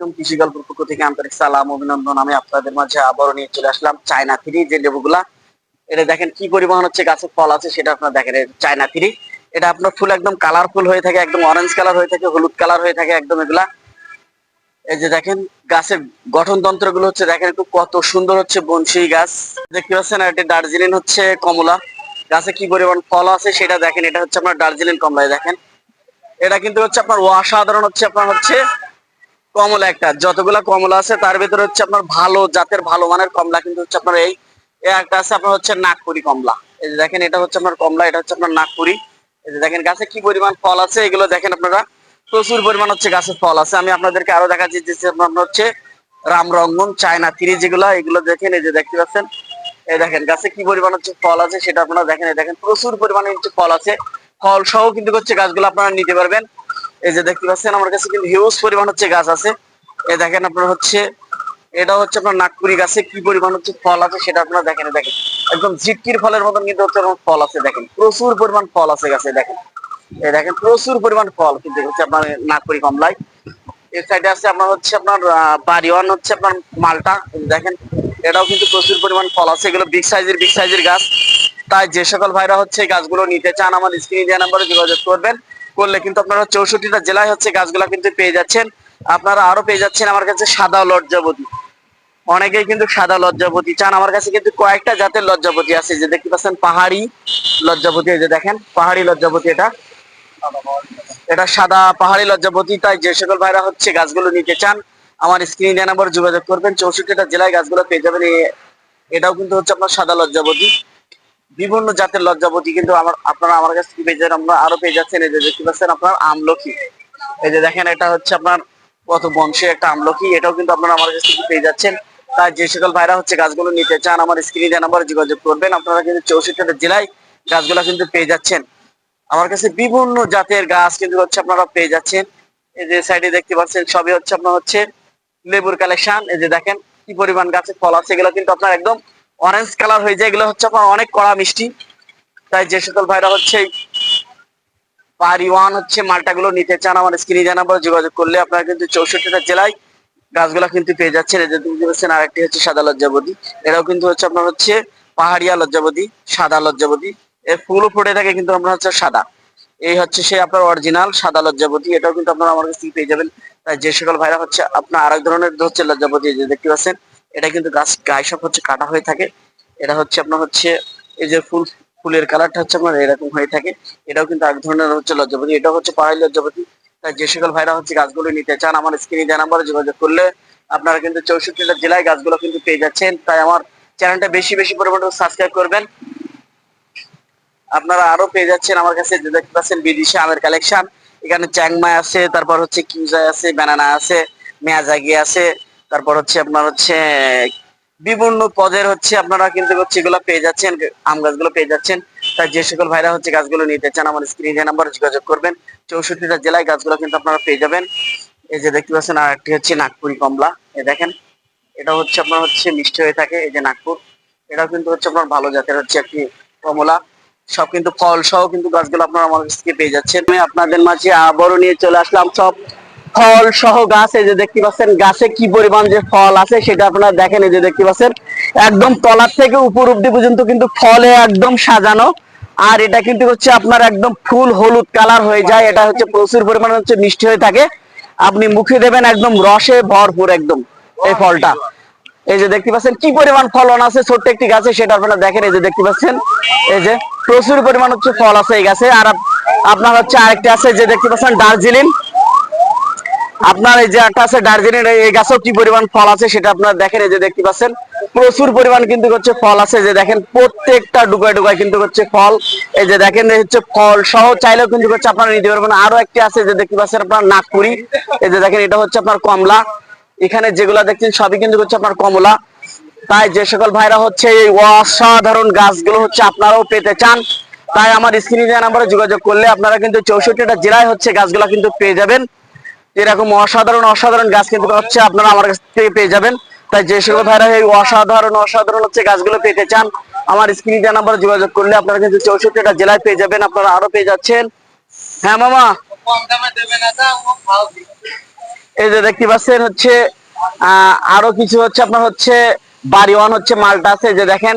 কৃষি গল্পের পক্ষ থেকে আন্তরিক সালাম, অভিনন্দন। আমি আপনাদের মাঝে আবারও নিয়ে চলে আসলাম চায়না থ্রি, যে লেবুগুলা। এটা দেখেন কি পরিমাণ হচ্ছে গাছের ফল আছে, সেটা দেখেন চায়না থ্রি। এটা আপনার ফুল একদম কালারফুল হয়ে থাকে, একদম অরেঞ্জ কালার হয়ে থাকে, হলুদ কালার হয়ে থাকে একদম এগুলা। এই যে দেখেন গাছেরগুলো হচ্ছে, দেখেন একটু কত সুন্দর হচ্ছে বনশি গাছ। দেখতে পাচ্ছেন এটা দার্জিলিং হচ্ছে কমলা। গাছে কি পরিমাণ ফল আছে সেটা দেখেন, এটা হচ্ছে আপনার দার্জিলিং কমলায় দেখেন। এটা কিন্তু হচ্ছে আপনার অসাধারণ হচ্ছে, আপনার হচ্ছে কমলা একটা। যতগুলা কমলা আছে, তার ভিতরে হচ্ছে আপনার ভালো, জাতের ভালো মানের কমলা কিন্তু হচ্ছে আপনার এই একটা আছে, আপনার হচ্ছে নাগপুরি কমলা। এই যে দেখেন, এটা হচ্ছে আপনার কমলা, এটা হচ্ছে আপনার নাগপুরি। এই যে দেখেন, গাছে কি পরিমাণ ফল আছে, এগুলো দেখেন আপনারা। প্রচুর পরিমাণ হচ্ছে গাছের ফল আছে। আমি আপনাদেরকে আরও দেখাচ্ছি, যে আপনার হচ্ছে রাম রামরঙ্গন, চায়না থ্রি যেগুলো, এগুলো দেখেন, এই যে দেখতে পাচ্ছেন। এই দেখেন, গাছে কি পরিমাণ হচ্ছে ফল আছে, সেটা আপনারা দেখেন। এই দেখেন, প্রচুর পরিমাণে হচ্ছে ফল আছে। ফল সহ কিন্তু হচ্ছে গাছগুলো আপনারা নিতে পারবেন। এই যে দেখতে পাচ্ছেন, আমার কাছে কিন্তু হিউজ পরিমাণ হচ্ছে গাছ আছে। এ দেখেন আপনার হচ্ছে, এটা হচ্ছে আপনার নাগপুরি গাছে কি পরিমাণ হচ্ছে ফল আছে সেটা আপনারা দেখেন দেখেন। একদম ঝিটকির ফলের মতন কিন্তু হচ্ছে ফল আছে, দেখেন। প্রচুর পরিমাণ ফল আছে গাছে, দেখেন। এই দেখেন, প্রচুর পরিমাণ ফল কিন্তু হচ্ছে আপনার নাগপুরি কমলায়। এর সাইডে আছে আপনার হচ্ছে আপনার বাড়িওয়ান হচ্ছে আপনার মালটা, দেখেন। এটাও কিন্তু প্রচুর পরিমাণ ফল আছে, এগুলো বিগ সাইজের বিগ সাইজের গাছ। তাই যে সকল ভাইরা হচ্ছে গাছগুলো নিতে চান আমার স্ক্রিনে দেওয়া নাম্বারে যোগাযোগ করবেন। করলে কিন্তু আপনারা চৌষট্টিটা জেলায় হচ্ছে গাছগুলা কিন্তু পেয়ে যাচ্ছেন। আপনারা আরও পেয়ে যাচ্ছেন আমার কাছে সাদা লজ্জাবতী। অনেকেই কিন্তু সাদা লজ্জাবতী চান। আমার কাছে কিন্তু কয়েকটা জাতের লজ্জাবতী আছে। যে দেখতে পাচ্ছেন, পাহাড়ি লজ্জাবতী, এই যে দেখেন, পাহাড়ি লজ্জাবতী এটা। এটা সাদা পাহাড়ি লজ্জাবতী, তাই যে সকল ভাইরা হচ্ছে গাছগুলো নিতে চান, আমার স্ক্রিন নাম্বার যোগাযোগ করবেন। চৌষট্টিটা জেলায় গাছগুলো পেয়ে যাবেন। এটাও কিন্তু হচ্ছে আপনার সাদা লজ্জাবতী। বিভিন্ন জাতের লজ্জাবতী, কিন্তু আমার, আপনারা আমার কাছ থেকে পেয়ে আমরা আরও পেয়ে যাচ্ছেন। এই যে দেখতে পাচ্ছেন আপনার আমলকি। এই যে দেখেন, এটা হচ্ছে আপনার কত বংশের একটা আমলকি, এটাও কিন্তু আপনারা আমার কাছ থেকে পেয়ে যাচ্ছেন। তাই যে সকল ভাইরা হচ্ছে গাছগুলো নিতে চান, আমার স্ক্রিনে দেওয়া নাম্বারে যোগাযোগ করবেন। আপনারা কিন্তু চৌষট্টিটা জেলায় গাছগুলো কিন্তু পেয়ে যাচ্ছেন। আমার কাছে বিভিন্ন জাতের গাছ কিন্তু হচ্ছে আপনারা পেয়ে যাচ্ছেন। এই যে সাইডে দেখতে পাচ্ছেন, সবই হচ্ছে আপনার হচ্ছে লেবুর কালেকশন এই যে দেখেন, কি পরিমাণ গাছের ফল আছে, এগুলো কিন্তু আপনার একদম অরেঞ্জ কালার হয়ে যায়, এগুলো হচ্ছে আপনার অনেক কড়া মিষ্টি। তাই যে সকল ভাইরা হচ্ছে পারি ওয়ান হচ্ছে মালটাগুলো নিতে চান, আমার স্ক্রিনে জানাবার যোগাযোগ করলে আপনারা কিন্তু চৌষট্টিটা জেলায় গাছগুলা কিন্তু পেয়ে যাচ্ছেন। এই যে দেখতে পাচ্ছেন আর একটি হচ্ছে সাদা লজ্জাবতী এটাও কিন্তু হচ্ছে আপনার হচ্ছে পাহাড়িয়া লজ্জাবতী, সাদা লজ্জাবতী। এর ফুলও ফুটে থাকে কিন্তু আপনার হচ্ছে সাদা। এই হচ্ছে সে আপনার অরিজিনাল সাদা লজ্জাবতী, এটাও কিন্তু আপনারা আমার কাছ থেকে পেয়ে যাবেন। তাই যে সকল ভাইরা হচ্ছে আপনার আরেক ধরনের হচ্ছে লজ্জাবতী, এই যে দেখতে পাচ্ছেন এটা কিন্তু গাছ গায়ে সব হচ্ছে কাটা হয়ে থাকে। এটা হচ্ছে আপনার হচ্ছে এই যে ফুল, ফুলের কালারটা হচ্ছে আপনার এরকম হয়ে থাকে। এটাও কিন্তু এক ধরনের হচ্ছে লজ্জাপতি, এটাও হচ্ছে পাহাড়ি লজ্জাপতি। তাই যে সকল ভাইরা হচ্ছে গাছগুলো নিতে চান, আমার স্ক্রিনে দেওয়া নাম্বারে যোগাযোগ করলে আপনারা কিন্তু চৌষট্টিটা জেলায় গাছগুলো কিন্তু পেয়ে যাচ্ছেন। তাই আমার চ্যানেলটা বেশি বেশি পরিমাণে সাবস্ক্রাইব করবেন। আপনারা আরও পেয়ে যাচ্ছেন আমার কাছে যে দেখতে পাচ্ছেন বিদেশি আমের কালেকশন এখানে চ্যাংমাই আছে, তারপর হচ্ছে কিউজাই আছে ব্যানানা আছে, মেয়াজাগি আছে তারপর হচ্ছে আপনার হচ্ছে, বিভিন্ন পদের হচ্ছে আপনারা কিন্তু হচ্ছে এগুলো পেয়ে যাচ্ছেন, আম গাছগুলো পেয়ে যাচ্ছেন। তাই যে সকল ভাইরা হচ্ছে গাছগুলো নিতে চান, আমার স্ক্রিনে নাম্বার যোগাযোগ করবেন। চৌষট্টিটা জেলায় গাছগুলো কিন্তু আপনারা পেয়ে যাবেন। এই যে দেখতে পাচ্ছেন, আর একটি হচ্ছে নাগপুরি কমলা এ দেখেন। এটা হচ্ছে আপনার হচ্ছে মিষ্টি হয়ে থাকে, এই যে নাগপুর। এটাও কিন্তু হচ্ছে আপনার ভালো জাতের হচ্ছে একটি কমলা। সব কিন্তু ফল সহ কিন্তু গাছগুলো আপনারা আমার কাছ থেকে পেয়ে যাচ্ছেন। আমি আপনাদের মাঝে আবারও নিয়ে চলে আসলাম সব ফল সহ গাছ যে দেখতে পাচ্ছেন, গাছে কি পরিমাণ যে ফল আছে সেটা আপনারা দেখেন, এই যে দেখতে পাচ্ছেন। একদম তলার থেকে উপর অব্দি পর্যন্ত কিন্তু ফলে একদম সাজানো। আর এটা কিন্তু হচ্ছে আপনার একদম ফুল হলুদ কালার হয়ে যায়। এটা হচ্ছে প্রচুর পরিমাণে হচ্ছে মিষ্টি হয়ে থাকে। আপনি মুখে দেবেন একদম রসে ভরপুর একদম এই ফলটা। এই যে দেখতে পাচ্ছেন, কি পরিমাণ ফলন আছে ছোট্ট একটি গাছে সেটা আপনারা দেখেন, এই যে দেখতে পাচ্ছেন। এই যে প্রচুর পরিমাণ হচ্ছে ফল আছে এই গাছে। আর আপ- আপনার হচ্ছে আরেকটা আছে যে দেখতে পাচ্ছেন, দার্জিলিং। আপনার এই যে একটা আছে দার্জিলিং, এই গাছেও কি পরিমাণ ফল আছে সেটা আপনারা দেখেন, এই যে দেখতে পাচ্ছেন। প্রচুর পরিমাণ কিন্তু হচ্ছে ফল আছে যে দেখেন, প্রত্যেকটা ডুগায় ডুগায় কিন্তু হচ্ছে ফল। এই যে দেখেন হচ্ছে ফল সহ চাইলেও কিন্তু হচ্ছে আপনারা নিতে পারবেন। আরও একটি আছে যে দেখতে পাচ্ছেন আপনার নাগপুরি। এই যে দেখেন, এটা হচ্ছে আপনার কমলা। এখানে যেগুলা দেখছেন, সবই কিন্তু হচ্ছে আপনার কমলা। তাই যে সকল ভাইরা হচ্ছে এই অসাধারণ গাছগুলো হচ্ছে আপনারাও পেতে চান। তাই আমার স্ক্রিনে নাম্বারে যোগাযোগ করলে আপনারা কিন্তু চৌষট্টিটা জেলায় হচ্ছে গাছগুলা কিন্তু পেয়ে যাবেন। এরকম অসাধারণ অসাধারণ গাছ কিন্তু হচ্ছে আপনারা আমার কাছ থেকে পেয়ে যাবেন। তাই যে সকল ভাইরা এই অসাধারণ অসাধারণ হচ্ছে গাছগুলো পেতে চান, আমার স্ক্রিনে নাম্বারে যোগাযোগ করলে আপনারা কিন্তু চৌষট্টিটা জেলায় পেয়ে যাবেন, আপনারা আরও পেয়ে যাচ্ছেন। হ্যাঁ মামা? এই যে দেখতে পাচ্ছেন হচ্ছে আরও কিছু হচ্ছে আপনার হচ্ছে বাড়ি ওয়ান হচ্ছে মালটা আছে যে দেখেন,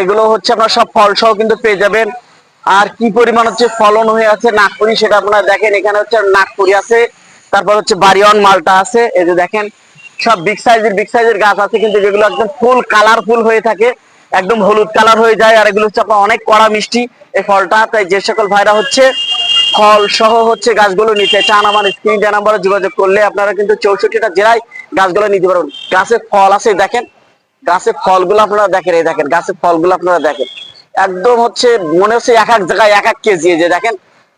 এগুলো হচ্ছে আপনার সব ফল সহ কিন্তু পেয়ে যাবেন। আর কি পরিমাণ হচ্ছে ফলন হয়ে আছে নাগপুরি সেটা আপনারা দেখেন, এখানে হচ্ছে নাগপুরি আছে। তারপর হচ্ছে বাড়িওয়ান মালটা আছে, এই যে দেখেন, সব বিগ সাইজের বিগ সাইজের গাছ আছে, কিন্তু যেগুলো একদম ফুল কালারফুল হয়ে থাকে, একদম হলুদ কালার হয়ে যায়, আর এগুলো হচ্ছে অনেক কড়া মিষ্টি, এই ফলটা, তাই যে সকল ভাইরা হচ্ছে ফল সহ হচ্ছে গাছগুলো নিতে চান, আমার স্ক্রিন দেওয়া নাম্বারে যোগাযোগ করলে আপনারা কিন্তু চৌষট্টিটা জেলায় গাছগুলো নিতে পারবেন। গাছে ফল আছে দেখেন গাছের ফলগুলো আপনারা দেখেন, এই দেখেন গাছের ফলগুলো আপনারা দেখেন। একদম হচ্ছে মনে হচ্ছে এক এক জায়গায় এক এক কেজি যে দেখেন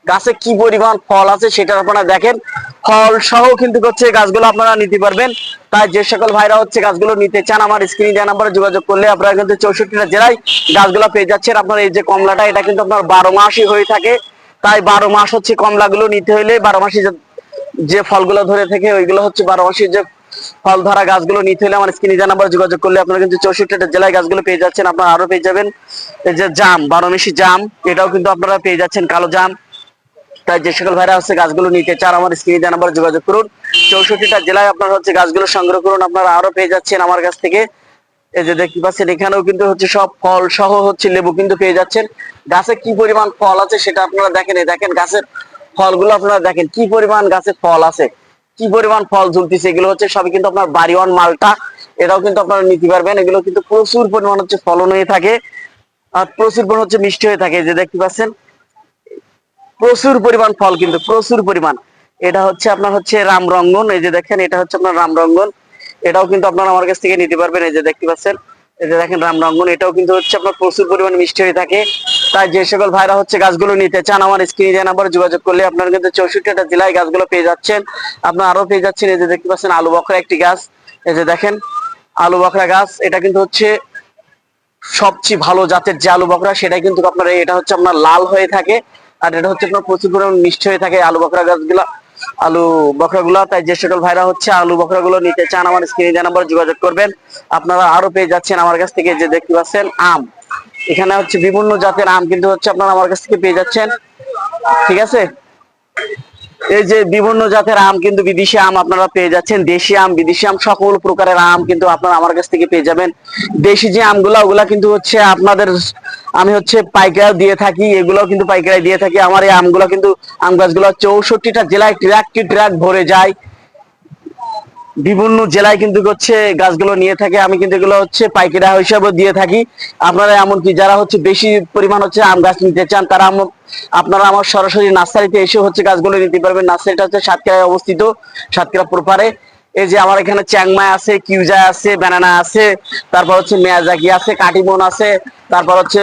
গাছে কি পরিমাণ ফল আছে সেটা আপনারা দেখেন। ফল সহ কিন্তু হচ্ছে গাছগুলো আপনারা নিতে পারবেন। তাই যে সকল ভাইরা হচ্ছে গাছগুলো নিতে চান, আমার স্ক্রিন দেওয়া নাম্বারে যোগাযোগ করলে আপনারা কিন্তু চৌষট্টিটা জেলায় গাছগুলো পেয়ে যাচ্ছেন। আপনার এই যে কমলাটা, এটা কিন্তু আপনার বারো মাসই হয়ে থাকে। তাই বারো মাস হচ্ছে কমলাগুলো নিতে হলে বারো মাসই যে- ফলগুলো ধরে থেকে, ওইগুলো হচ্ছে বারো মাসের যে ফল ধরা গাছগুলো নিতে হলে আমার স্ক্রিনে যা নাম্বার যোগাযোগ করলে আপনারা কিন্তু চৌষট্টিটা জেলায় গাছগুলো পেয়ে যাচ্ছেন। আপনারা আরও পেয়ে যাবেন। এই যে জাম, বারো মিশি জাম, এটাও কিন্তু আপনারা পেয়ে যাচ্ছেন, কালো জাম। তাই যে সকল ভাইরা হচ্ছে গাছগুলো নিতে চান, আমার স্ক্রিনে দেওয়া নাম্বারে যোগাযোগ করুন। চৌষট্টিটা জেলায় আপনারা হচ্ছে গাছগুলো সংগ্রহ করুন। আপনারা আরও পেয়ে যাচ্ছেন আমার কাছ থেকে। এই যে দেখতে পাচ্ছেন, এখানেও কিন্তু হচ্ছে সব ফল সহ হচ্ছে লেবু কিন্তু পেয়ে যাচ্ছেন। গাছে কি পরিমাণ ফল আছে সেটা আপনারা দেখেন। দেখেন গাছের ফলগুলো আপনারা দেখেন, কি পরিমাণ গাছে ফল আছে, কি পরিমাণ ফল ঝুলতেছে, এগুলো হচ্ছে সবই কিন্তু আপনার বাড়িওয়ান মালটা, এটাও কিন্তু আপনারা নিতে পারবেন। এগুলো কিন্তু প্রচুর পরিমাণ হচ্ছে ফলন হয়ে থাকে, আর প্রচুর পরিমাণ হচ্ছে মিষ্টি হয়ে থাকে। যে দেখতে পাচ্ছেন প্রচুর পরিমাণ ফল কিন্তু প্রচুর পরিমাণ। এটা হচ্ছে আপনার হচ্ছে রামরঙ্গন এই যে দেখেন, এটা হচ্ছে আপনার রামরঙ্গন এটাও কিন্তু আপনারা আমার কাছ থেকে নিতে পারবেন, এই যে দেখতে পাচ্ছেন। এই যে দেখেন রামরঙ্গন এটাও কিন্তু হচ্ছে আপনার প্রচুর পরিমাণ মিষ্টি হয়ে থাকে। তাই যে সকল ভাইরা হচ্ছে গাছগুলো নিতে চান, আমার স্ক্রিনে দেওয়া নাম্বারে যোগাযোগ করলে আপনারা কিন্তু চৌষট্টিটা জেলায় গাছগুলো পেয়ে যাচ্ছেন। আপনার আরও পেয়ে যাচ্ছেন, এই যে দেখতে পাচ্ছেন আলু বখরা একটি গাছ। এই যে দেখেন, আলু বখরা গাছ, এটা কিন্তু হচ্ছে সবচেয়ে ভালো জাতের যে আলু বকরা সেটাই কিন্তু আপনার এটা হচ্ছে আপনার লাল হয়ে থাকে। আর এটা হচ্ছে আপনার প্রচুর পরিমাণ মিষ্টি হয়ে থাকে আলু বকরা গাছগুলা, আলু বকরা গুলা তাই যে সকল ভাইরা হচ্ছে আলু বকরা গুলো নিতে চান, আমার স্ক্রিনে দেওয়া নাম্বার যোগাযোগ করবেন, আপনারা আরও পেয়ে যাচ্ছেন আমার কাছ থেকে যে দেখতে পাচ্ছেন আম। এখানে হচ্ছে বিভিন্ন জাতের আম কিন্তু হচ্ছে আপনারা আমার কাছ থেকে পেয়ে যাচ্ছেন। ঠিক আছে? এই যে বিভিন্ন জাতের আম কিন্তু বিদেশি আম আপনারা পেয়ে যাচ্ছেন। দেশি আম, বিদেশি আম, সকল প্রকারের আম কিন্তু আপনারা আমার কাছ থেকে পেয়ে যাবেন। দেশি যে আমগুলা, ওগুলা কিন্তু হচ্ছে আপনাদের আমি হচ্ছে পাইকারি দিয়ে থাকি, এগুলাও কিন্তু পাইকারি দিয়ে থাকি। আমার এই আমগুলো কিন্তু আম গাছগুলো চৌষট্টিটা জেলায় ট্রাক কি ট্রাক ভরে যায়। বিভিন্ন জেলায় কিন্তু হচ্ছে গাছগুলো নিয়ে থাকে। আমি কিন্তু এগুলো হচ্ছে পাইকারি হিসাবে দিয়ে থাকি। আপনারা এমনকি যারা হচ্ছে বেশি পরিমাণ হচ্ছে আম গাছ নিতে চান, তারা আপনারা আমার সরাসরি নার্সারিতে এসে হচ্ছে গাছগুলো নিতে পারবেন। নার্সারিটা হচ্ছে সাতক্ষীরায় অবস্থিত, সাতক্ষীরা প্রপারে। এই যে আমার এখানে চ্যাংমাই আছে কিউজা আছে, ব্যানানা আছে, তারপর হচ্ছে মেয়াজাকি আছে কাটিমন আছে, তারপর হচ্ছে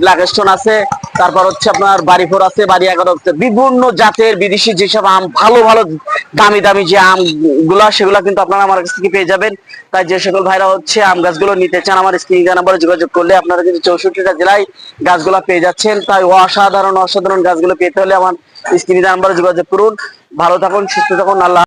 ব্ল্যাক স্টোন আছে, তারপর হচ্ছে আপনার বাড়িফোর আছে বাড়ি এগারো বিভিন্ন জাতের বিদেশি যেসব আম, ভালো ভালো দামি দামি যে আমগুলা সেগুলা কিন্তু আপনারা আমার কাছ থেকে পেয়ে যাবেন। তাই যে সকল ভাইরা হচ্ছে আম গাছগুলো নিতে চান, আমার স্ক্রিন নাম্বারে যোগাযোগ করলে আপনারা কিন্তু চৌষট্টিটা জেলায় গাছগুলো পেয়ে যাচ্ছেন। তাই অসাধারণ অসাধারণ গাছগুলো পেতে হলে আমার স্ক্রিন নাম্বারে যোগাযোগ করুন। ভালো থাকুন, সুস্থ থাকুন, আল্লাহ